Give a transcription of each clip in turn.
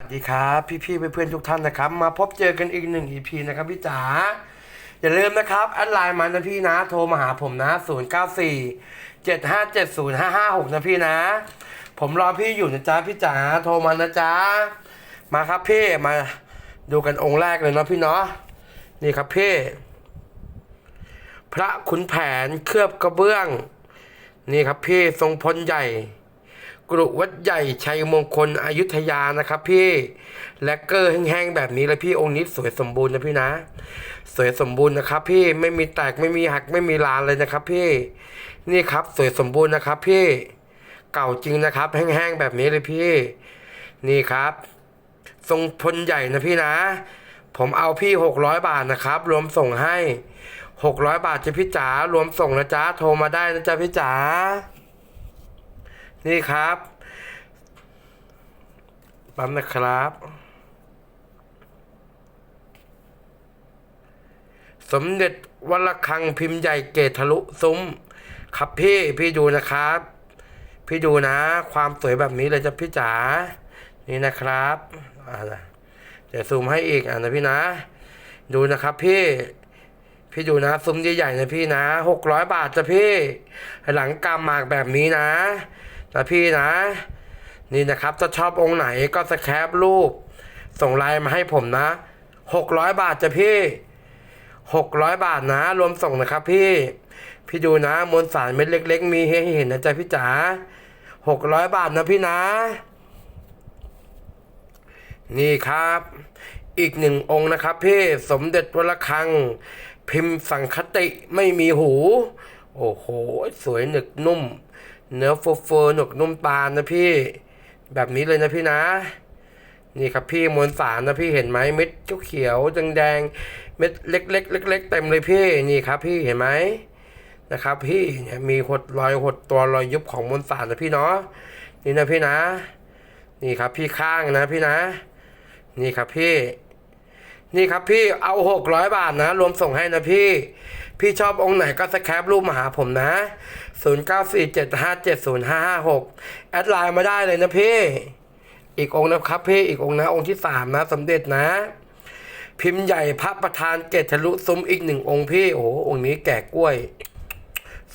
สวัสดีครับพี่ๆเพื่อนๆทุกท่านนะครับ มาพบเจอกันอีกหนึ่ง EP นะครับพี่จ๋าอย่าลืมนะครับแอดไลน์มานะพี่นะ โทรมาหาผมนะ 0 9 4 7 5 7 0 5 5 6 นะพี่นะ ผมรอพี่อยู่นะจ๊ะพี่จ๋าโทรมานะจ๊ะมาครับพี่มาดูกันองค์แรกเลยเนาะพี่เนาะนี่ครับพี่ พระขุนแผนเคลือบกระเบื้อง นี่ครับพี่ทรงพลใหญ่ กรุวัดใหญ่ชัยมงคลอยุธยานะครับพี่และเกอร์แห้งๆแบบนี้แล้วพี่องค์นี้สวยสมบูรณ์นะพี่นะ สวยสมบูรณ์นะครับ พี่ไม่มีแตกไม่มีหักไม่มีลานเลยนะครับ พี่นี่ครับสวยสมบูรณ์นะครับ พี่เก่าจริงนะครับ แห้งๆแบบนี้เลยพี่ นี่ครับ ทรงพลใหญ่นะพี่นะ ผมเอาพี่หกร้อยบาทนะครับ รวมส่งให้หกร้อยบาทจะพี่จ๋ารวมส่งนะจ๊ะโทรมาได้นะจ๊ะพี่จ๋า นี่ครับปั๊มนะครับ สมเด็จวัลคังพิมพ์ใหญ่เกตทะลุซุ้ม ครับพี่พี่ดูนะครับ พี่ดูนะ ความสวยแบบนี้เลยจ้ะพี่จ๋านี่นะครับอ่านะเดี๋ยวซูมให้อีกอ่านะพี่นะ ดูนะครับพี่พี่ดูนะซุ้มใหญ่ๆนะพี่นะหกร้อยบาทจ้ะพี่ หลังกำหมากแบบนี้นะ นะพี่นะ นี่นะครับถ้าชอบองค์ไหนก็สแคปรูป ส่งไลน์มาให้ผมนะหกร้อยบาทจะพี่หกร้อยบาทนะ รวมส่งนะครับพี่ พี่ดูนะมวลสารเม็ดเล็ก ๆ มีให้เห็นนะจ๊ะพี่จ๋าหกร้อยบาทนะพี่นะ นี่ครับ อีกหนึ่งองค์นะครับพี่สมเด็จวัลคัง พิมพ์สังคติไม่มีหู โอ้โห สวยหนึกนุ่ม เนื้อฟูฟูหนึกนุ่มตาลนะพี่ แบบนี้เลยนะพี่นะ นี่ครับพี่มวลสารนะพี่เห็นไหมเม็ดเขียวๆแดงเม็ดเล็กๆเล็กๆเต็มเลยพี่นี่ครับ พี่เห็นไหมนะครับ พี่เนี่ยมีหดรอยหดตัวรอยยุบของมวลสารนะพี่เนาะนี่นะพี่นะ นี่ครับพี่ข้างนะพี่นะ นี่ครับพี่ นี่ครับพี่เอาหกร้อยบาทนะ รวมส่งให้นะพี่ พี่ชอบองค์ไหนก็สแคปรูปมาหาผมนะศูนย์เก้าสี่เจ็ดห้าเจ็ดศูนย์ห้าห้าหกแอดไลน์มาได้เลยนะพี่ อีกองค์นะครับพี่อีกองค์นะองค์ที่สามนะสมเด็จนะ พิมพ์ใหญ่พระประธานเกตทะลุซุ้มอีกหนึ่งองค์พี่ โอ้องค์นี้แก่กล้วย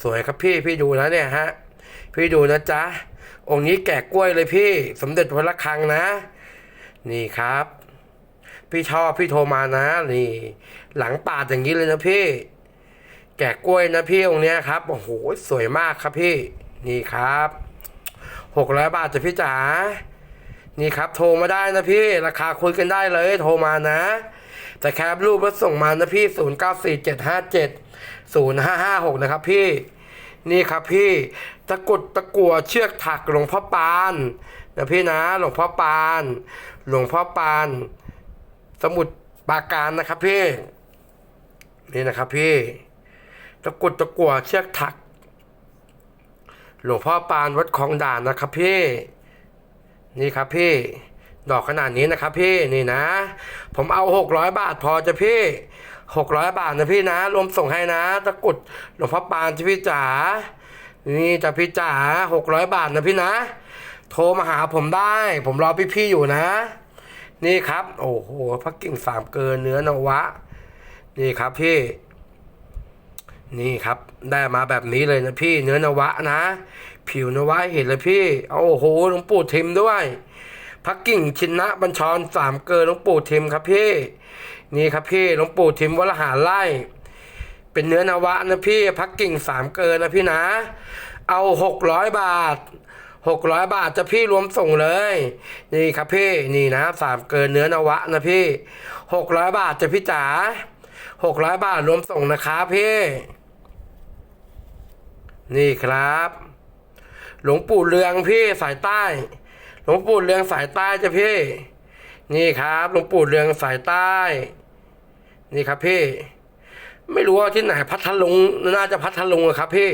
สวยครับพี่พี่ดูนะเนี่ยฮะพี่ดูนะจ๊ะองค์นี้แก่กล้วยเลยพี่ สมเด็จวัดระฆังนะ นี่ครับ พี่ชอบพี่โทรมานะนี่ หลังปาดอย่างนี้เลยนะพี่ แกะกล้วยนะพี่องเนี้ยครับโอ้โหสวยมากครับพี่ นี่ครับหกร้อยบาทจ้ะพี่จ๋านี่ครับ โทรมาได้นะพี่ ราคาคุยกันได้เลย โทรมานะ แต่แคปรูปแล้วส่งมานะพี่ศูนย์เก้าสี่เจ็ดห้าเจ็ดศูนย์ห้าห้าหกนะครับพี่ นี่ครับพี่ตะกุดตะกัวเชือกถักหลวงพ่อปานนะพี่นะ หลวงพ่อปาน หลวงพ่อปาน สมุดปาการนะครับพี่นี่นะครับพี่ตะกรุดตะกัวเชือกถัก หลวงพ่อปานวัดคลองด่านนะครับพี่ นี่ครับพี่ ดอกขนาดนี้นะครับพี่นี่นะ ผมเอาหกร้อยบาทพอจะพี่หกร้อยบาทนะพี่นะ รวมส่งให้นะตะกรุดหลวงพ่อปานจะพี่จ๋านี่จะพี่จ๋าหกร้อยบาทนะพี่นะ โทรมาหาผมได้ ผมรอพี่ๆอยู่นะ นี่ครับ โอ้โหพักกิ่งสามเกินเนื้อนวะ นี่ครับพี่ นี่ครับ ได้มาแบบนี้เลยนะพี่เนื้อนวะนะ ผิวนวะเห็นเลยพี่โอ้โหหลวงปู่ทิมด้วยพักกิ่งชินนะบัญชรสามเกินหลวงปู่ทิมครับพี่ นี่ครับพี่หลวงปู่ทิมวรหาไล่ เป็นเนื้อนวะนะพี่ พักกิ่งสามเกินนะพี่นะ เอาหกร้อยบาท หกร้อยบาทจะพี่รวมส่งเลย นี่ครับพี่นี่นะสามเกินเนื้อนวะนะพี่หกร้อยบาทจะพี่จ๋าหกร้อยบาทรวมส่งนะครับพี่ นี่ครับ หลวงปู่เรืองพี่สายใต้ หลวงปู่เรืองสายใต้จะพี่ นี่ครับหลวงปู่เรืองสายใต้ นี่ครับพี่ ไม่รู้ว่าที่ไหนพัทลุงน่าจะพัทลุงอะครับพี่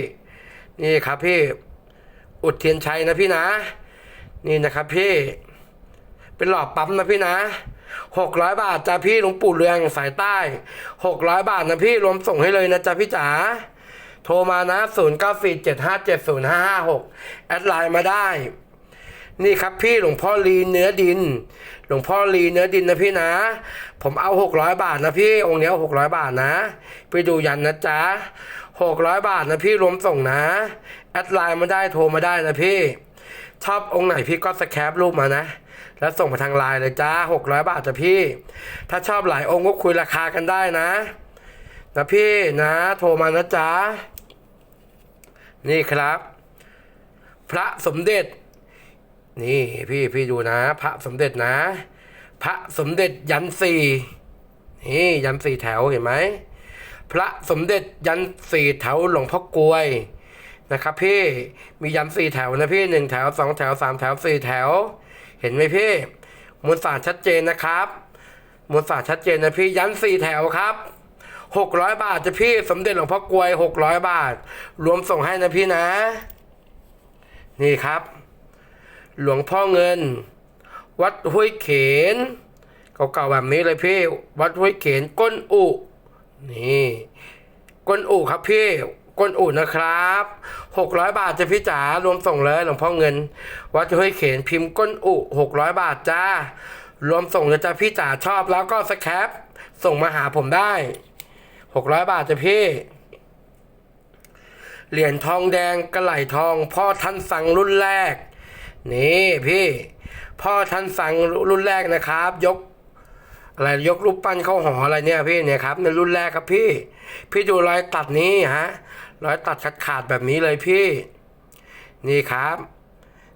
นี่ครับพี่ อุดเทียนชัยนะพี่นะ นี่นะครับพี่ เป็นหลอดปั๊มนะพี่นะหกร้อยบาทจ้ะพี่หลวงปู่เรืองสายใต้หกร้อยบาทนะพี่รวมส่งให้เลยนะจ๊ะพี่จ๋าโทรมานะ0 9 4 7 5 7 0 5 5 6แอดไลน์มาได้ นี่ครับพี่หลวงพ่อลีเนื้อดิน หลวงพ่อลีเนื้อดินนะพี่นะ ผมเอาหกร้อยบาทนะพี่องค์เนี้ยหกร้อยบาทนะ ไปดูยันนะจ๊ะ หกร้อยบาทนะพี่รวมส่งนะ แอดไลน์มาได้โทรมาได้นะพี่ ชอบองค์ไหนพี่ก็สแคปรูปมานะ แล้วส่งมาทางไลน์เลยจ้าหกร้อยบาทจ้ะพี่ ถ้าชอบหลายองค์ก็คุยราคากันได้นะ นะพี่นะ โทรมานะจ๊ะนี่ครับ พระสมเด็จ นี่พี่พี่ดูนะ พระสมเด็จนะ พระสมเด็จยันสี่นี่ยันสี่แถวเห็นไหม พระสมเด็จยันสี่แถวหลวงพ่อกลวยนะครับพี่มียันสี่แถวนะพี่หนึ่งแถวสองแถวสามแถวสี่แถว เห็นไหมพี่มวลสารชัดเจนนะครับมวลสารชัดเจนนะพี่ยันสี่แถวครับหกร้อยบาทจะพี่สมเด็จหลวงพ่อกลวยหกร้อยบาท รวมส่งให้นะพี่นะ นี่ครับ หลวงพ่อเงิน วัดห้วยเขนเก่าๆแบบนี้เลยพี่ วัดห้วยเขนก้นอุ นี่ก้นอุครับพี่ก้นอุนะครับหกร้อยบาทจะพี่จ๋ารวมส่งเลยหลวงพ่อเงิน วัดห้วยเขนพิมพ์ก้นอุหกร้อยบาทจ้ารวมส่งเลยจ้าพี่จ๋าชอบแล้วก็สแคปส่งมาหาผมได้หกร้อยบาทจ้ะพี่ เหรียญทองแดงกระไหลทอง พ่อท่านสั่งรุ่นแรก นี่พี่ พ่อท่านสั่งรุ่นแรกนะครับ ยก อะไรยกรูปปั้นเข้าหออะไรเนี่ยพี่เนี่ยครับในรุ่นแรกครับพี่ พี่ดูรอยตัดนี้ฮะรอยตัดขาดขาดแบบนี้เลยพี่ นี่ครับ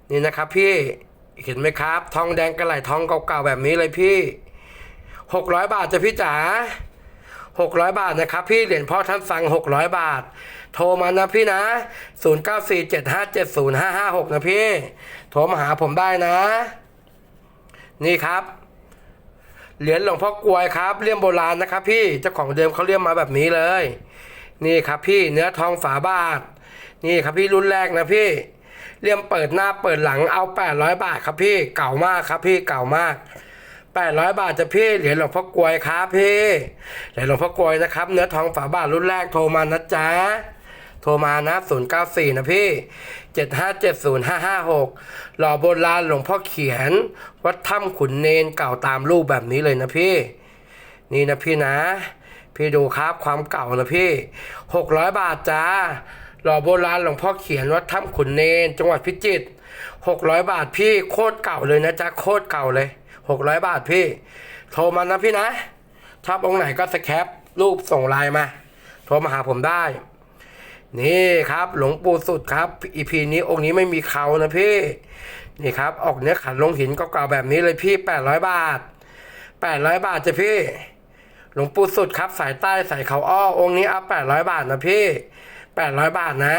นี่นะครับพี่เห็นไหมครับ ทองแดงกระไหลทองเก่าๆแบบนี้เลยพี่หกร้อยบาทจะพี่จ๋าหกร้อยบาทนะครับพี่เหรียญพ่อท่านสั่งหกร้อยบาท โทรมานะพี่นะศูนย์เก้าสี่เจ็ดห้าเจ็ดศูนย์ห้าห้าหกนะพี่ โทรมาหาผมได้นะ นี่ครับ เหรียญหลวงพ่อกลวยครับเลี่ยมโบราณนะครับ พี่เจ้าของเดิมเขาเลี่ยมมาแบบนี้เลย นี่ครับพี่เนื้อทองฝาบาท นี่ครับพี่รุ่นแรกนะพี่เลี่ยมเปิดหน้าเปิดหลังเอาแปดร้อยบาทครับพี่เก่ามากครับพี่เก่ามากแปดร้อยบาทจะพี่เหรียญหลวงพ่อกลวยครับพี่เหรียญหลวงพ่อกลวยนะครับ เนื้อทองฝาบาทรุ่นแรกโทรมานะจ๊ะ โทรมานะศูนย์เก้าสี่นะพี่เจ็ดห้าเจ็ดศูนย์ห้าห้าหกหล่อโบราณหลวงพ่อเขียน วัดถ้ำขุนเนนเก่าตามรูปแบบนี้เลยนะพี่ นี่นะพี่นะ พี่ดูครับความเก่านะพี่หกร้อยบาทจ้า หล่อโบราณหลวงพ่อเขียนวัดถ้ำขุนเนน จังหวัดพิจิตรหกร้อยบาทพี่โคตรเก่าเลยนะจ๊ะโคตรเก่าเลยหกร้อยบาทพี่ โทรมานะพี่นะชอบองค์ไหนก็สแคปรูปส่งไลน์มา โทรมาหาผมได้ นี่ครับ หลวงปู่สุดครับอีพีนี้องค์นี้ไม่มีเขานะพี่นี่ครับ ออกเนื้อขันลงหินเก่าๆแบบนี้เลยพี่แปดร้อยบาทแปดร้อยบาทจ้ะพี่ หลวงปู่สุดครับ สายใต้สายเขาอ้อองค์นี้เอาแปดร้อยบาทนะพี่แปดร้อยบาทนะ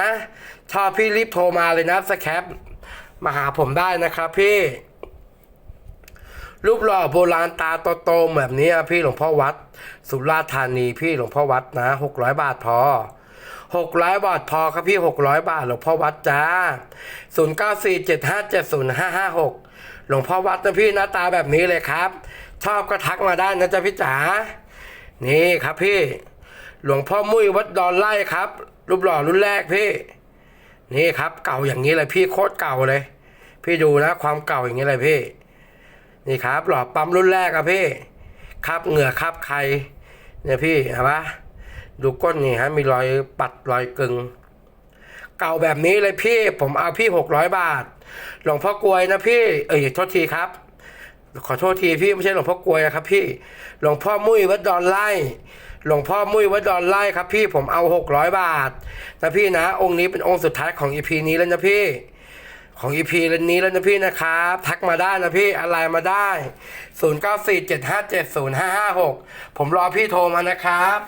ชอบพี่รีบโทรมาเลยนะสแคปมาหาผมได้นะครับพี่รูปหล่อโบราณตาโตๆแบบนี้อะพี่หลวงพ่อวัด สุราษฎร์ธานีพี่หลวงพ่อวัดนะหกร้อยบาทพอ หกร้อยบาทพอครับพี่หกร้อยบาทหลวงพ่อวัดจ้าศูนย์เก้าสี่เจ็ดห้าเจ็ดศูนย์ห้าห้าหกหลวงพ่อวัดนะพี่หน้าตาแบบนี้เลยครับ ชอบก็ทักมาได้นะจ๊ะพี่จ๋า นี่ครับพี่ หลวงพ่อมุ้ยวัดดอนไล่ครับ รูปหล่อรุ่นแรกพี่ นี่ครับ เก่าอย่างนี้เลยพี่โคตรเก่าเลย พี่ดูนะความเก่าอย่างนี้เลยพี่ นี่ครับ หล่อปั๊มรุ่นแรกอะพี่ครับเหงื่อครับใครเนี่ยพี่เห็นปะ ดูก้นนี่ฮะมีรอยปัดรอยกึง เก่าแบบนี้เลยพี่ ผมเอาพี่หกร้อยบาท หลวงพ่อกลวยนะพี่ เอ้ยโทษทีครับ ขอโทษทีพี่ไม่ใช่หลวงพ่อกลวยนะครับ พี่ หลวงพ่อมุ้ยวัดดอนไล่หลวงพ่อมุ้ยวัดดอนไล่ครับ พี่ผมเอาหกร้อยบาทนะพี่นะ องค์นี้เป็นองค์สุดท้ายของอีพีนี้แล้วนะพี่ของอีพีนี้แล้วนะพี่นะครับ ทักมาได้นะพี่อะไรมาได้ 0 9 4 7 5 7 0 5 5 6 ผมรอพี่โทรมานะครับ